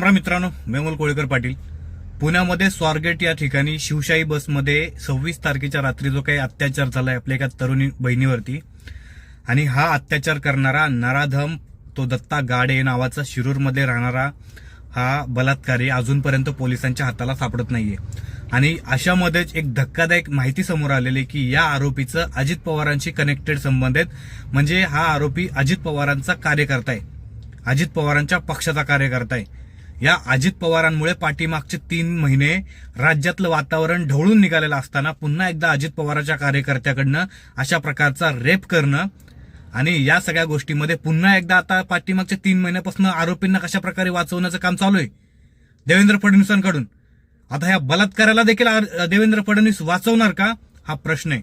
नमस्कार मित्रांनो मेमोल कोळीकर पाटील. पुण्यामध्ये स्वारगेट या ठिकाणी शिवशाही बसमध्ये सव्वीस तारखेच्या रात्री जो काही अत्याचार झालाय आपल्या एका तरुणी बहिणीवरती आणि हा अत्याचार करणारा नराधम तो दत्ता गाडे नावाचा शिरूरमध्ये राहणारा हा बलात्कारी अजूनपर्यंत पोलिसांच्या हाताला सापडत नाहीये. आणि अशामध्येच एक धक्कादायक माहिती समोर आलेली की या आरोपीचं अजित पवारांशी कनेक्टेड संबंध आहेत. म्हणजे हा आरोपी अजित पवारांचा कार्यकर्ता आहे. अजित पवारांच्या पक्षाचा कार्यकर्ता आहे. या अजित पवारांमुळे पाठीमागचे तीन महिने राज्यातलं वातावरण ढवळून निघालेलं असताना पुन्हा एकदा अजित पवारांच्या कार्यकर्त्याकडनं अशा प्रकारचा रेप करणं आणि या सगळ्या गोष्टीमध्ये पुन्हा एकदा आता पाठीमागच्या तीन महिन्यापासून आरोपींना कशा प्रकारे वाचवण्याचं काम चालू आहे? देवेंद्र फडणवीसांकडून. आता ह्या बलात्काराला देखील देवेंद्र फडणवीस वाचवणार का? हा प्रश्न आहे.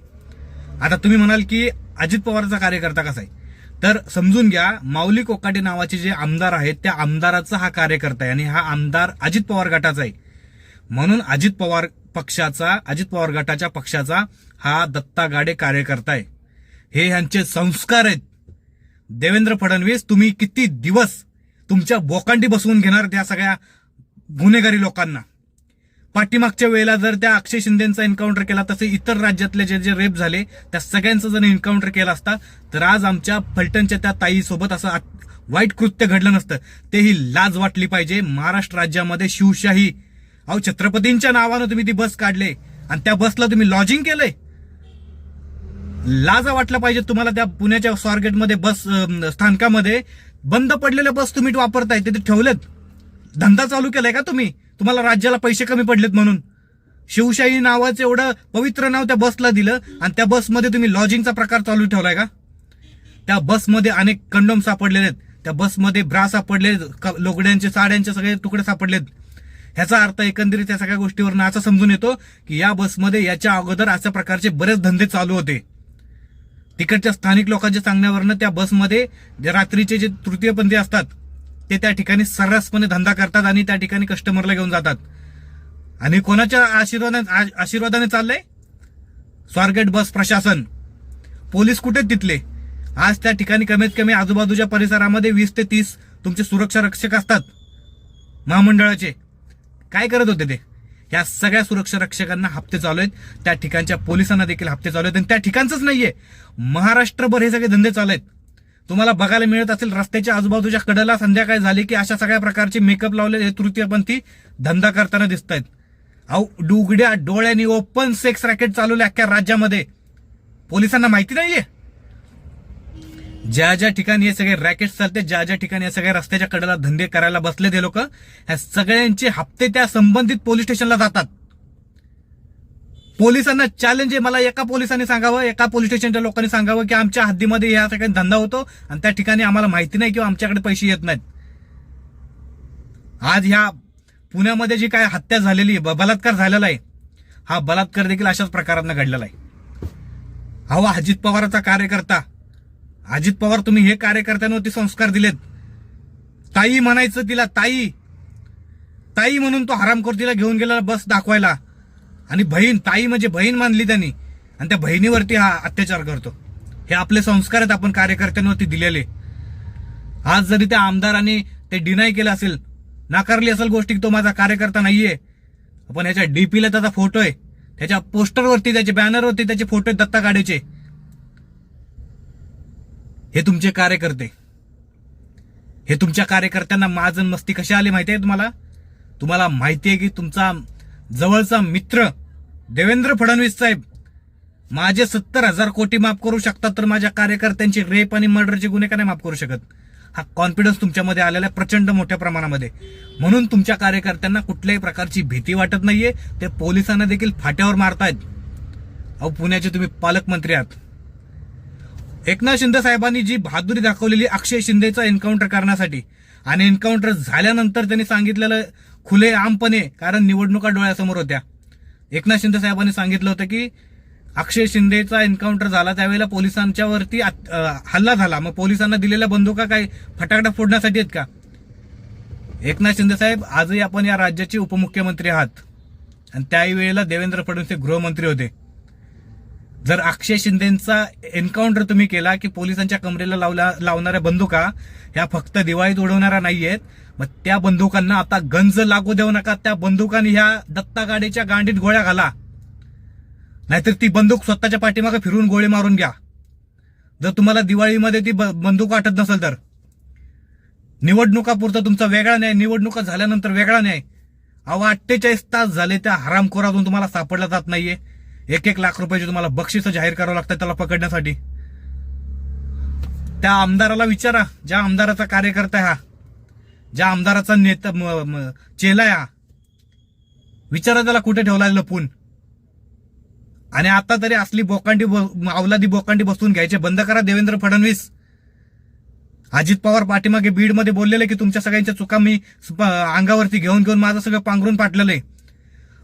आता तुम्ही म्हणाल की अजित पवारचा कार्यकर्ता कसा आहे? तर समजून घ्या माऊली कोकाटे नावाचे जे आमदार आहेत त्या आमदाराचा हा कार्यकर्ता आहे आणि हा आमदार अजित पवार गटाचा आहे. म्हणून अजित पवार पक्षाचा अजित पवार गटाच्या पक्षाचा हा दत्ता गाडे कार्यकर्ता आहे. हे यांचे संस्कार आहेत. देवेंद्र फडणवीस तुम्ही किती दिवस तुमच्या बोकांडी बसवून घेणार त्या सगळ्या गुन्हेगारी लोकांना? पाठीमागच्या वेळेला जर त्या अक्षय शिंदेचा एन्काउंटर केला तसे इतर राज्यातले जे जे रेप झाले त्या सगळ्यांचा जर एन्काउंटर केला असता तर आज आमच्या फलटणच्या त्या ताईसोबत असं वाईट कृत्य घडलं नसतं. तेही लाज वाटली पाहिजे. महाराष्ट्र राज्यामध्ये शिवशाही. अहो छत्रपतींच्या नावानं तुम्ही ती बस काढले आणि त्या बसला तुम्ही लॉजिंग केलंय. लाजा वाटलं पाहिजे तुम्हाला त्या पुण्याच्या स्वारगेटमध्ये बस स्थानकामध्ये. बंद पडलेल्या बस तुम्ही वापरताय तिथे ठेवलेत. धंदा चालू केलाय का तुम्ही? तुम्हाला राज्याला पैसे कमी पडलेत म्हणून. शिवशाही नावाचं एवढं पवित्र नाव त्या बसला दिलं आणि त्या बसमध्ये तुम्ही लॉजिंगचा प्रकार चालू ठेवलाय का? त्या बसमध्ये अनेक कंडोम सापडलेले आहेत. त्या बसमध्ये ब्रा सापडले क- लोगड्यांचे साड्यांचे सगळे तुकडे सापडलेत. ह्याचा अर्थ एकंदरीत त्या सगळ्या गोष्टीवरनं असं समजून येतो की या बसमध्ये याच्या अगोदर अशा प्रकारचे बरेच धंदे चालू होते. तिकडच्या स्थानिक लोकांच्या सांगण्यावरनं त्या बसमध्ये जे रात्रीचे जे तृतीयपंथी असतात ते त्या ठिकाणी सर्रासपणे धंदा करतात आणि त्या ठिकाणी कस्टमरला घेऊन जातात. आणि कोणाच्या आशीर्वादाने आशीर्वादाने चाललंय? स्वारगेट बस प्रशासन. पोलीस कुठे तिथले? आज त्या ठिकाणी कमीत कमी आजूबाजूच्या परिसरामध्ये वीस ते तीस तुमचे सुरक्षा रक्षक असतात. महामंडळाचे. काय करत होते ते? या सगळ्या सुरक्षा रक्षकांना हप्ते चालू आहेत. त्या ठिकाणच्या पोलिसांना देखील हप्ते चालू आहेत. आणि त्या ठिकाणचंच नाहीये. महाराष्ट्रभर हे सगळे धंदे चालू आहेत. तुम्हाला बघायला मिळत असेल रस्त्याच्या आजूबाजूच्या कडेला संध्याकाळ झाली की अशा सगळ्या प्रकारचे मेकअप लावलेले हे तृतीयपंथी धंदा करताना दिसत आहेत अहो डुगड्या डोळ्यांनी ओपन सेक्स रॅकेट चालवले अख्ख्या राज्यामध्ये. पोलिसांना माहिती नाहीये? ज्या ज्या ठिकाणी हे सगळे रॅकेट चालते ज्या ज्या ठिकाणी या सगळ्या रस्त्याच्या कडेला धंदे करायला बसले ते लोक ह्या सगळ्यांचे हप्ते त्या संबंधित पोलीस स्टेशनला जातात. पोलिसांना चॅलेंज आहे. मला एका पोलिसांनी सांगावं एका पोलीस स्टेशनच्या लोकांनी सांगावं की आमच्या हद्दीमध्ये या सगळ्या धंदा होतो आणि त्या ठिकाणी आम्हाला माहिती नाही किंवा आमच्याकडे पैसे येत नाहीत. आज ह्या पुण्यामध्ये जी काय हत्या झालेली आहे, ब- बलात्कार झालेला आहे हा बलात्कार देखील अशाच प्रकारांना घडलेला आहे. हवा अजित पवाराचा कार्यकर्ता अजित पवार तुम्ही हे कार्यकर्त्यांवरती संस्कार दिलेत. ताई म्हणायचं तिला ताई ताई म्हणून तो हरामखोर घेऊन गेला बस दाखवायला. आणि बहीण ताई म्हणजे बहीण मानली त्यांनी. आणि त्या बहिणीवरती हा अत्याचार करतो. हे आपले संस्कार आहेत आपण कार्यकर्त्यांवरती दिलेले. आज जरी त्या आमदाराने ते डिनाय केलं असेल नाकारली असेल गोष्टी तो माझा कार्यकर्ता नाहीये पण ह्याच्या डीपीला त्याचा फोटो आहे. त्याच्या पोस्टरवरती त्याचे बॅनरवरती त्याचे फोटो आहेत दत्ता गाडेचे हे तुमचे कार्यकर्ते. हे तुमच्या कार्यकर्त्यांना महाजन मस्ती कशी आली माहिती आहे तुम्हाला? तुम्हाला माहिती आहे की तुमचा जवळचा मित्र देवेंद्र फडणवीस साहेब माझे सत्तर हजार कोटी माफ करू शकतात तर माझ्या कार्यकर्त्यांचे रेप आणि मर्डरचे गुन्हे का नाही माफ करू शकत? हा कॉन्फिडन्स तुमच्यामध्ये आलेला आहे प्रचंड मोठ्या प्रमाणामध्ये. म्हणून तुमच्या कार्यकर्त्यांना कुठल्याही प्रकारची भीती वाटत नाहीये. ते पोलिसांना देखील फाट्यावर मारतायत. अहो पुण्याचे तुम्ही पालकमंत्री आहात. एकनाथ शिंदे साहेबांनी जी बहादुरी दाखवलेली अक्षय शिंदेचा एन्काउंटर करण्यासाठी आणि एन्काउंटर झाल्यानंतर त्यांनी सांगितलेलं खुले आमपणे कारण निवडणुका डोळ्यासमोर होत्या. एकनाथ शिंदे साहेबांनी सांगितलं होतं की अक्षय शिंदेचा एन्काउंटर झाला त्यावेळेला पोलिसांच्या वरती हल्ला झाला. मग पोलिसांना दिलेल्या बंदुका काय फटाकडा फोडण्यासाठी आहेत का? एकनाथ शिंदे साहेब आजही आपण या राज्याचे उपमुख्यमंत्री आहात. आणि त्याही वेळेला देवेंद्र फडणवीस हे गृहमंत्री होते. जर अक्षय शिंदेचा एन्काउंटर तुम्ही केला की पोलिसांच्या कमरेला लावला लावणाऱ्या बंदुका ह्या फक्त दिवाळीत उडवणाऱ्या नाहीयेत मग त्या बंदुकांना आता गंज लागू देऊ नका त्या बंदुकांनी ह्या दत्ता गाडीच्या गांडीत गोळ्या घाला. नाहीतर ती बंदूक स्वतःच्या पाठीमागे फिरून गोळी मारून घ्या. जर तुम्हाला दिवाळीमध्ये ती ब- बंदूक वाटत नसेल तर. निवडणुकापुरतं तुमचा वेगळा न्याय निवडणुका झाल्यानंतर वेगळा न्याय. अहो अठ्ठेचाळीस तास झाले त्या हरामखोरातून तुम्हाला सापडला जात नाहीये. एक एक लाख रुपयाची तुम्हाला बक्षीस जाहीर करावं लागतं त्याला पकडण्यासाठी. त्या आमदाराला विचारा. ज्या आमदाराचा कार्यकर्ता हा ज्या आमदाराचा नेता म- चेला हा विचारा त्याला कुठे ठेवला लपून. आणि आता तरी असली बोकांडी ब- अवलादी बोकांडी बसून घ्यायचे. बंद करा देवेंद्र फडणवीस. अजित पवार पाठीमागे बीडमध्ये बोललेले की तुमच्या सगळ्यांच्या चुका मी अंगावरती घेऊन घेऊन माझं सगळं पांघरून पाटलेलं आहे.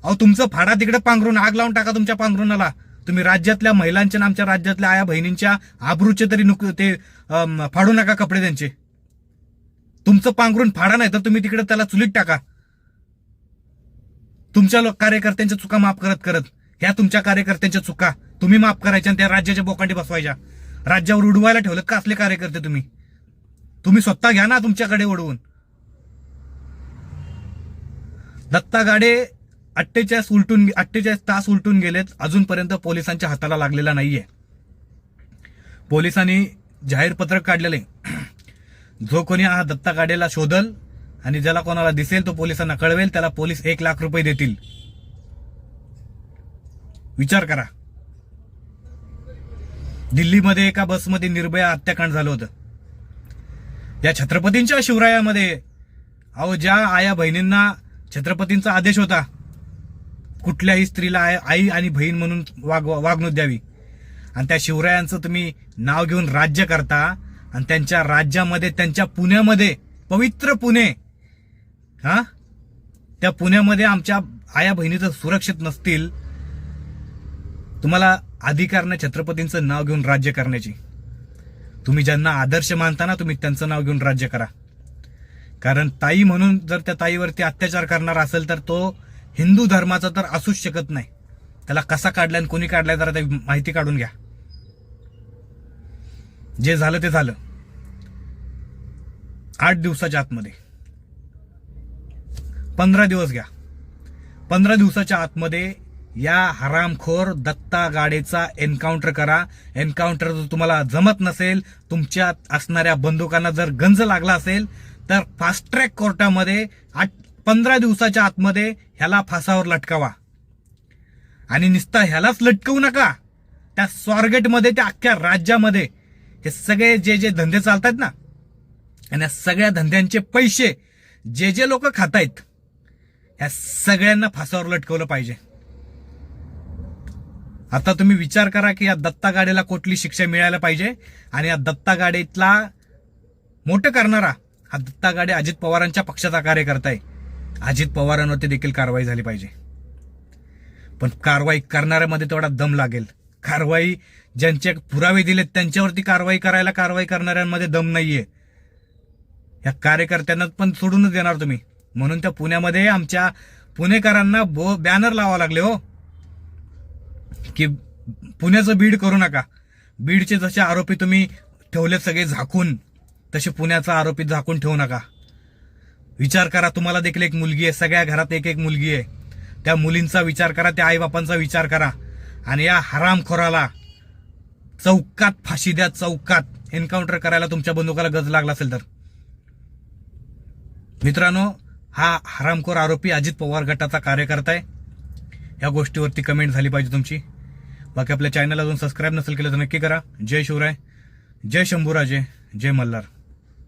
अहो तुमचं फाडा तिकडे पांघरून आग लावून टाका तुमच्या पांघरुणाला. तुम्ही राज्यातल्या महिलांच्या आणि आमच्या राज्यातल्या आया बहिणींच्या आबरूचे तरी नुक ते फाडू नका कपडे त्यांचे. तुमचं पांघरून फाडा नाही तर तुम्ही तिकडे त्याला चुलीत टाका. तुमच्या कार्यकर्त्यांच्या चुका माफ करत करत ह्या तुमच्या कार्यकर्त्यांच्या चुका. तुम्ही माफ करायच्या आणि त्या राज्याच्या बोकांडी बसवायच्या. राज्यावर उडवायला ठेवलं का असले कार्यकर्ते तुम्ही? तुम्ही स्वतः घ्या ना तुमच्याकडे ओढवून. दत्ता गाडे अठ्ठेचाळीस उलटून अठ्ठेचाळीस तास उलटून गेलेत. अजूनपर्यंत पोलिसांच्या हाताला लागलेला नाहीये. पोलिसांनी जाहीर पत्रक काढलेले. जो कोणी हा दत्ता काढेला शोधल आणि ज्याला कोणाला दिसेल तो पोलिसांना कळवेल त्याला पोलीस एक लाख रुपये देतील. विचार करा. दिल्लीमध्ये एका बसमध्ये निर्भया हत्याकांड झालं होतं. या छत्रपतींच्या शिवरायामध्ये अहो ज्या आया बहिणींना छत्रपतींचा आदेश होता कुठल्याही स्त्रीला आई आणि बहीण म्हणून वाग वागणूक द्यावी. आणि त्या शिवरायांचं तुम्ही नाव घेऊन राज्य करता आणि त्यांच्या राज्यामध्ये त्यांच्या पुण्यामध्ये पवित्र पुणे हा? त्या पुण्यामध्ये आमच्या आया बहिणी तर सुरक्षित नसतील. तुम्हाला अधिकार नाही छत्रपतींचं नाव घेऊन राज्य करण्याची. तुम्ही ज्यांना आदर्श मानता ना तुम्ही त्यांचं नाव घेऊन राज्य करा. कारण ताई म्हणून जर त्या ताईवरती अत्याचार करणार असेल तर तो हिंदू धर्माचा तर असूच शकत नाही. त्याला कसा काढलाय आणि कोणी काढलाय जरा माहिती काढून घ्या. जे झालं ते झालं. आठ दिवसाच्या आतमध्ये. पंधरा दिवस घ्या. पंधरा दिवसाच्या आतमध्ये या हरामखोर दत्ता गाडेचा एन्काउंटर करा. एन्काउंटर जर तुम्हाला जमत नसेल तुमच्यात असणाऱ्या बंदुकांना जर गंज लागला असेल तर फास्ट ट्रॅक कोर्टामध्ये आठ पंधरा दिवसाच्या आतमध्ये ह्याला फासावर लटकावा. आणि नुसता ह्यालाच लटकवू नका. त्या स्वारगेटमध्ये त्या अख्ख्या राज्यामध्ये हे सगळे जे जे धंदे चालतात ना आणि या सगळ्या धंद्यांचे पैसे जे जे लोक खातायत ह्या सगळ्यांना फासावर लटकवलं पाहिजे. आता तुम्ही विचार करा की या दत्ता गाडीला कुठली शिक्षा मिळायला पाहिजे? आणि या दत्ता गाडीतला मोठं करणारा हा दत्ता गाडे अजित पवारांच्या पक्षाचा कार्यकर्ता आहे. अजित पवारांवरती देखील कारवाई झाली पाहिजे. पण कारवाई करणाऱ्यामध्ये तेवढा दम लागेल. कारवाई ज्यांचे पुरावे दिलेत त्यांच्यावरती कारवाई करायला कारवाई करणाऱ्यांमध्ये दम नाहीये. या कार्यकर्त्यांना पण सोडूनच देणार तुम्ही. म्हणून त्या पुण्यामध्ये आमच्या पुणेकरांना बो बॅनर लावा लागले हो. की पुण्याचं बीड करू नका. बीडचे जसे आरोपी तुम्ही ठेवले सगळे झाकून तसे पुण्याचा आरोपी झाकून ठेवू नका. विचार करा तुम्हाला देखील एक मुलगी आहे. सगळ्या घरात एक एक मुलगी आहे. त्या मुलींचा विचार करा त्या आईबापांचा विचार करा. आणि या हरामखोराला चौकात फाशी द्या चौकात. एन्काउंटर करायला तुमच्या बंदुकाला गज लागला असेल तर. मित्रांनो हा हरामखोर आरोपी अजित पवार गटाचा कार्यकर्ता आहे. या गोष्टीवरती कमेंट झाली पाहिजे तुमची. बाकी आपल्या चॅनल अजून सबस्क्राईब नसेल केलं तर नक्की करा. जय शिवराय. जय शंभूराजे. जय मल्हार.